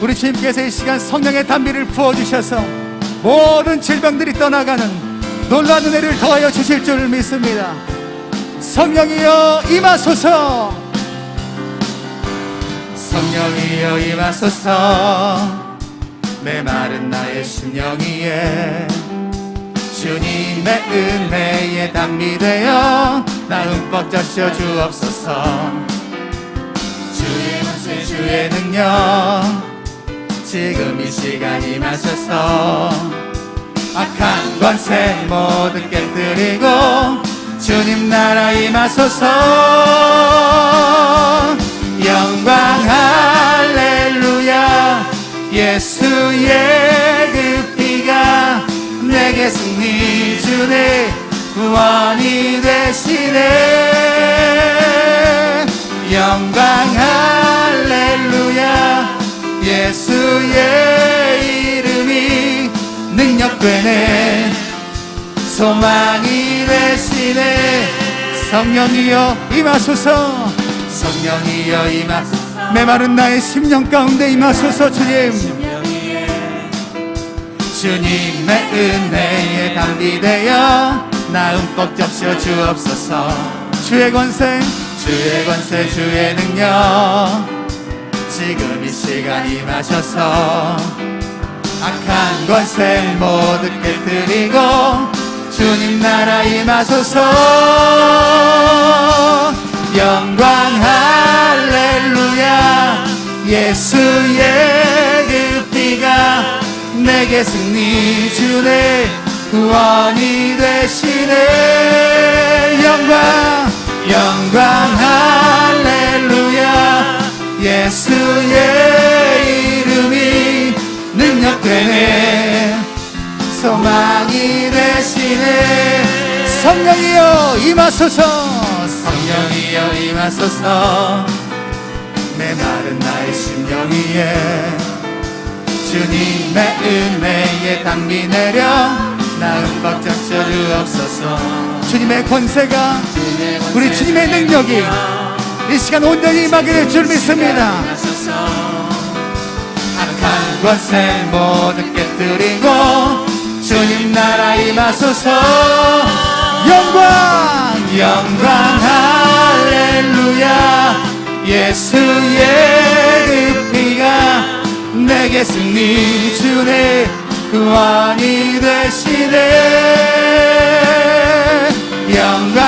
우리 주님께서 이 시간 성령의 담비를 부어주셔서 모든 질병들이 떠나가는 놀라운 은혜를 더하여 주실 줄 믿습니다. 성령이여 임하소서. 성령이여 임하소서. 내 마른 나의 심령 위에 주님의 은혜에 담비 되어 나 흠뻑 적셔 주옵소서. 주의 권세 주의 능력 지금 이 시간 임하셔서 악한 권세 모두 깨뜨리고 주님 나라 임하소서 영광 할렐루야. 예수의 그 피가 내게 승리 주네. 구원이 되시네 예수의 이름이 능력 되네. 소망이 되시네. 성령이여 임하소서. 성령이여 임하소서. 메마른 나의 심령 가운데 임하소서 주님. 주님의 은혜에 담비되어 나 흠뻑 적셔 주옵소서. 주의 권세 주의 권세 주의 능력 지금 이 시간 임하셔서 악한 권세 모두 깨뜨리고 주님 나라 임하소서. 영광 할렐루야. 예수의 그 피가 내게 승리 주네. 구원이 되시네. 영광 영광 할렐루야 예수의 이름이 능력되네. 소망이 되시네. 성령이여 임하소서. 성령이여 임하소서. 메마른 나의 심령 위에 주님의 은혜에 담비 내려 나 흠뻑 적셔 주옵소서 주님의 권세가 우리 주님의 능력이 이 시간 온전히 임하게 될줄 믿습니다. 악한 권세 모두 깨뜨리고 주님 나라 임하소서. 영광! 영광 할렐루야. 예수의 그 피가 내게 승리 주네. 구원이 되시네. 영광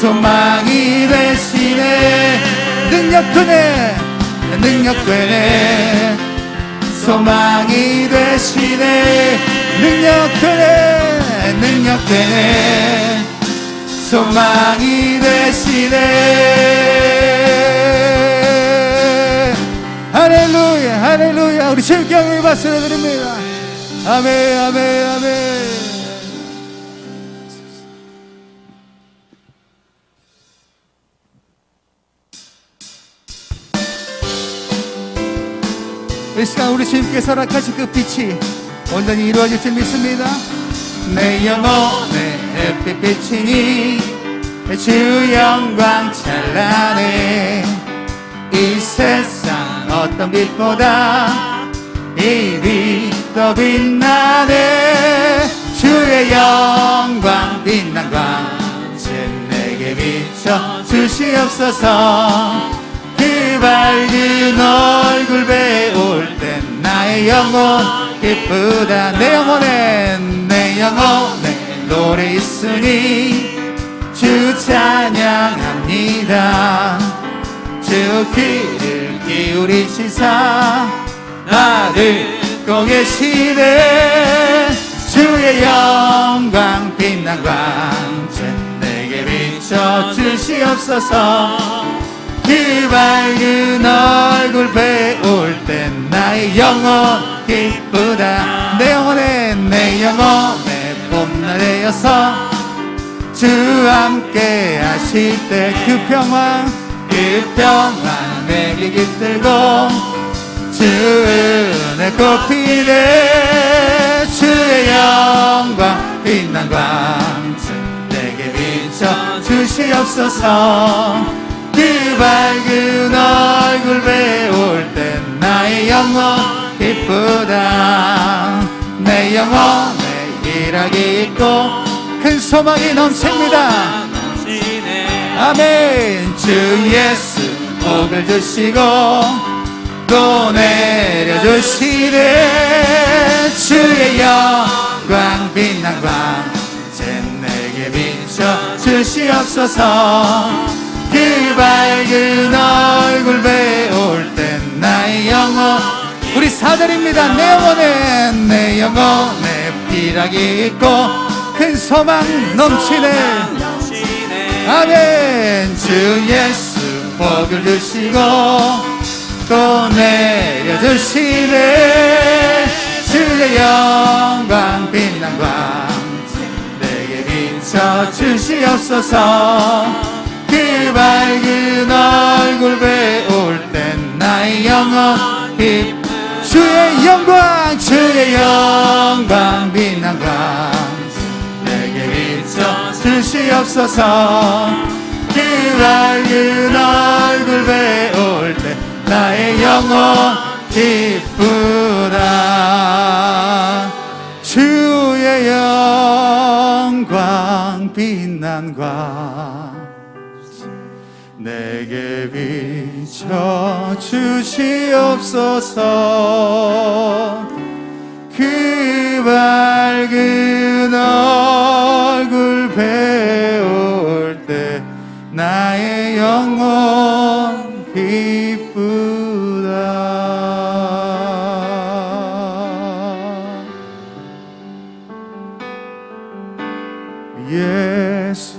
소망이 되시네. 능력 되네. 능력 되네. 소망이 되시네. 능력 되네. 능력 되네. 소망이 되시네. 할렐루야 할렐루야. 우리 실경을 박수 드립니다. 아멘 아멘 아멘 이 시간 우리 주님께서 허락하신 그 빛이 온전히 이루어질 줄 믿습니다. 내 영혼의 햇빛 비치니 주 영광 찬란해. 이 세상 어떤 빛보다 이 빛 더 빛나네. 주의 영광 빛난 광채 내게 비춰 주시옵소서 영혼 기쁘다. 내 영혼에 내 영혼에 노래 있으니 주 찬양합니다. 주 귀를 기울이시사 나 듣고 계시네 주의 영광 빛난 광채 내게 비춰 주시옵소서 그 밝은 얼굴 배울 땐 나의 영혼 기쁘다. 내 영혼에 내 영혼에 봄날 되어서 주 함께 하실 때 그 평화 그 평화 내게 깃들고 주 은혜 꽃피네. 주의 영광 빛난 광채 내게 비춰 주시옵소서. 그 밝은 얼굴 배울 땐 나의 영혼 기쁘다. 내 영혼에 일하기 있고 큰 소망이 넘칩니다. 아멘. 주 예수 복을 주시고 또 내려주시네. 주의 영광 빛난 광채 내게 비춰 주시옵소서 그 밝은 얼굴 배울 땐 나의 영혼 우리 사절입니다. 내 영혼에 내 영혼에 비락이 있고 큰 소망 넘치네. 아멘. 주 예수 복을 주시고 또 내려주시네. 주의 영광 빛난 광채 내게 비춰 주시옵소서 그 밝은 얼굴 배울 땐 나의 빛 주의 영광 주의 영광 빛난 광채 내게 비춰 주시옵소서 그 밝은 얼굴 배울 때 나의 영혼 기쁘다. 주의 영광 빛난 광 내게 비춰 주시옵소서. 그 밝은 얼굴 배울 때 나의 영혼 기쁘다. 예수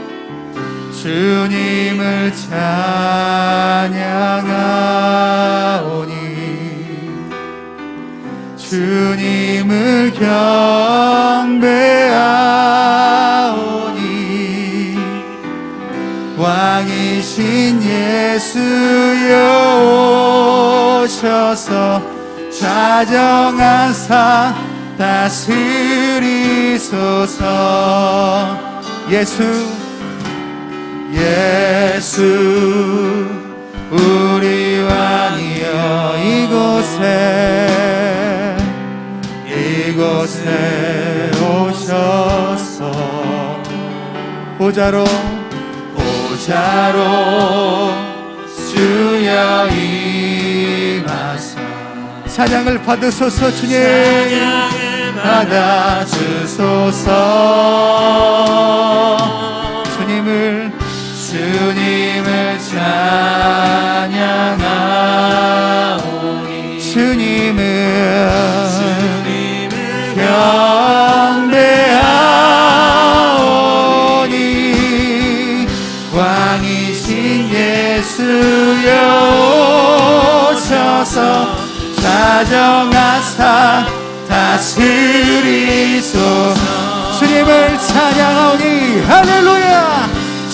주님을 찬양하오니 주님을 경배하오니 왕이신 예수여 오셔서 좌정하사 다스리소서. 예수 예수 우리 왕이여 이곳에 이곳에 오셔서 보자로 보자로 주여 임하사. 찬양을 받으소서 주님. 받아 주소서. 주님을 주님을 찬양하오니. 주님을 경배하오니. 왕이신 예수여 오셔서 자정하사 다스리소 주님을 찬양하오니. 할렐루야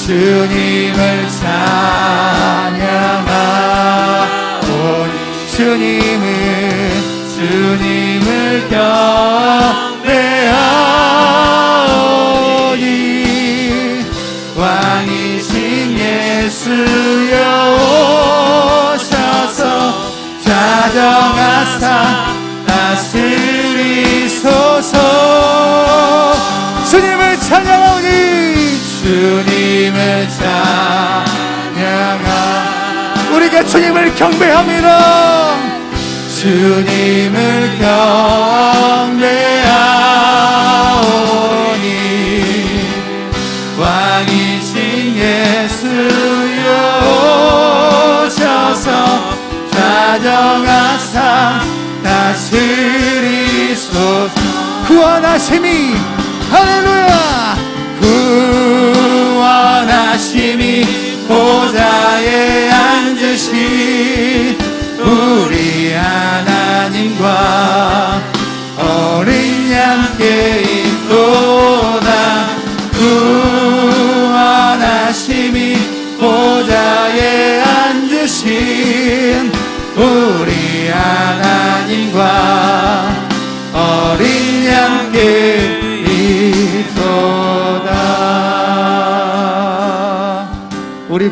주님을 찬양하오니 주님을 주님을 경 주님을 주님을 찬양하오니 주님을 경배합니다. 주님을 경배하오니 왕이신 예수여 오셔서 자정하사 다스리소서 구원하심이. 할렐루야. 구원 하심이 보좌에 앉으신 우리 하나님과 어린 양께 있도다. 구원하심이 보좌에 앉으신 우리 하나님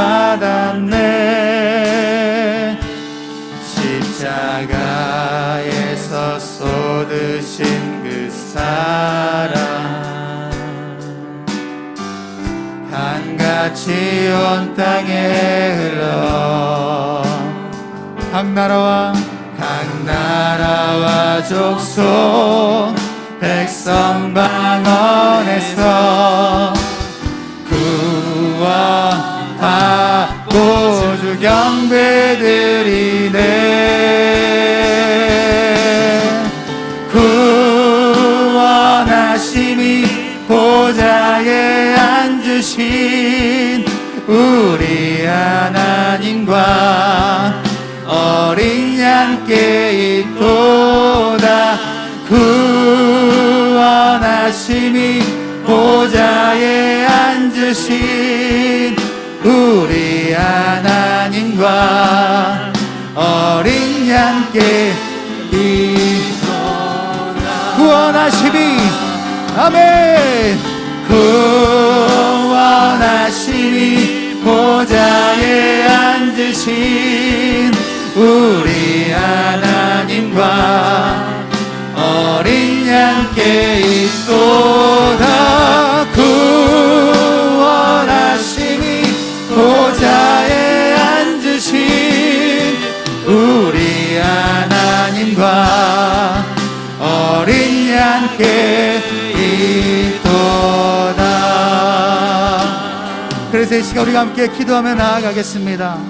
받았네. 십자가에서 쏟으신 그 사랑. 한같이 온 땅에 흘러. 각 나라와 각 나라와 족속 백성 방언에서 경배드리네. 구원하심이 보좌에 앉으신 우리 하나님과 어린 양께 있도다. 구원하심이 보좌에 앉으신 우리 하나님과 어린 양께 구원하심이. 아멘. 구원하심이 보좌에 앉으신 우리 하나님과 어린 양께 있도 우리가 함께 기도하며 나아가겠습니다